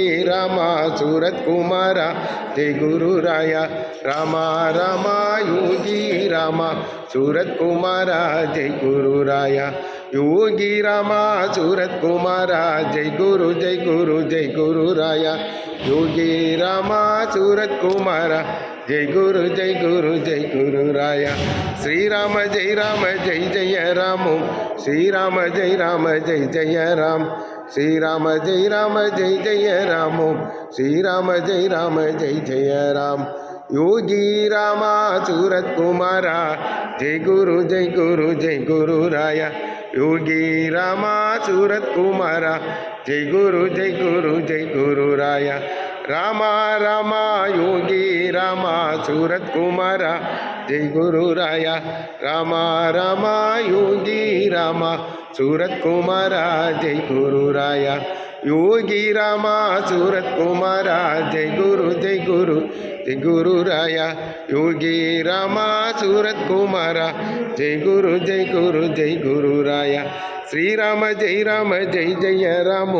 रामा सूरत कुमारा जय गुरु राया। रामा रामा योगी रामा। सूरत कुमारा जय गुरु राया योगी रामा सूरत कुमारा जय गुरु जय गुरु जय गुरु राया योगी रामा सूरत कुमारा जय गुरु जय गुरु जय गुरु राया श्री राम जय राम, जय जय राम। श्री राम जय राम, जय जय राम। श्री राम जय राम, जय जय राम। श्री राम जय राम, जय जय राम। योगी रामा सूरत कुमारा जय गुरु जय गुरु जय गुरु राया। योगी रामा सूरत कुमारा जय गुरु जय गुरु जय गुरु राया। रामा रामा योगी रामा सूरत कुमारा जय गुरु राया। रामा रामा योगी रामा सूरत कुमारा जय गुरु राया। योगी रामा सूरत कुमारा जय गुरु जय गुरु जय गुरु राया योगी रामा सूरत कुमारा जय गुरु जय गुरु जय गुरु राया श्रीराम जय राम जय जय राम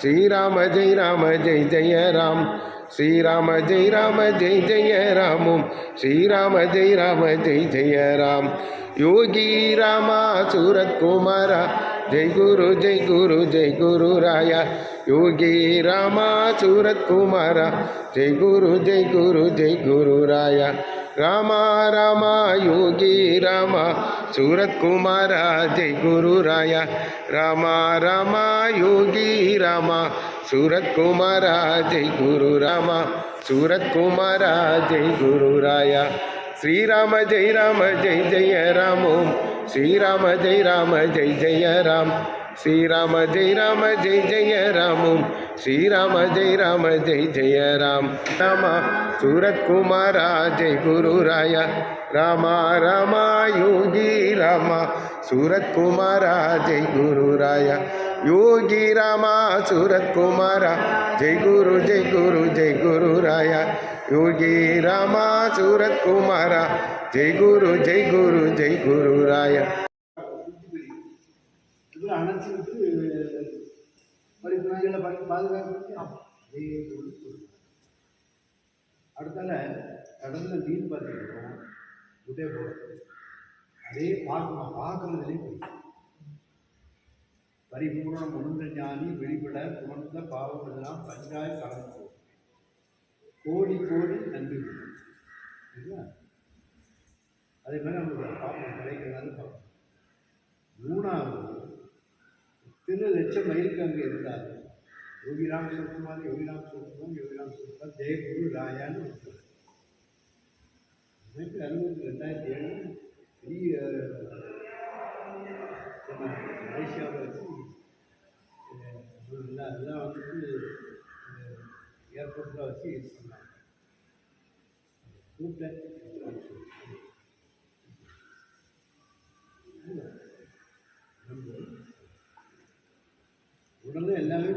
श्रीराम जय राम जय जय राम श्रीराम जय राम जय जय राम श्रीराम जय राम जय जय राम योगी रामा सूरत कुमारा जय गुरु जय गुरु जय गुरु राया। योगी रामा, सूरत कुमारा। जय गुरु जय गुरु जय गुरु राया। रामा रामा, योगी रामा, सूरत कुमारा। जय गुरु राया। रामा रामा, योगी रामा, सूरत कुमारा। जय गुरु रामा, सूरत कुमारा। जय गुरु राया। श्री राम, जय राम, जय जय राम। ओम ஸ்ரீராம ஜெய் ராம ஜெய் ஜெய ராம். श्री राम जय राम, जय जय राम। श्री राम जय राम, जय जय राम। राम सूरत कुमार, जय गुरु राया। रामा रामा योगी, रामा सूरत कुमार, जय गुरु राया। योगी रामा सूरत कुमार, जय गुरु जय गुरु जय गुरु राया। योगी रामा सूरत कुमार, जय गुरु जय गुरु जय गुरु राया। படிப்பு நாய்களை படி பாதுகாப்பு அதே போல் அடுத்தால கடல்ல மீன் பார்த்துருக்கோம் உதய போகிறது அதே பார்க்கணும் பார்க்கறதுலே பிடிக்கும் பரிபூர்ண முழுந்த ஞானி வெளிப்பட குணத்துல பாவம் எல்லாம் பஞ்சாய் கலந்து போகும் கோடி கோடி நன்றி சரிங்களா அதே மாதிரி நம்மளோட பாவம் கிடைக்கிறதால பார்க்கணும் மூணாவது இத்தனை லட்சம் மைலுக்கு அங்கே இருந்தார். யோகிராம் சிவகுமார் யோகிராம் சிவகுமார் யோகிராம் சிவகுமார் ஜெயகுரு ராயான்னு ஒருத்தர். ஆயிரத்தி அறுபத்தி ரெண்டாயிரத்தி ஏழு பெரிய மலேசியாவில் வச்சு எல்லாம் எல்லாம் வந்துட்டு ஏர்போர்ட்டில் வச்சு இது பண்ணாங்க. கூப்பிட்டேன்.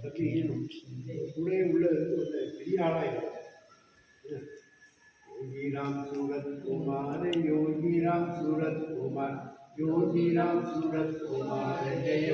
சற்று ஈனும் உள்ளே உள்ளது ஒரு பெரிய ஆளாக யோகிராம் சூரத் குமார் யோகிராம் சூரத் குமார் யோகிராம் சூரத் குமார் ஜெய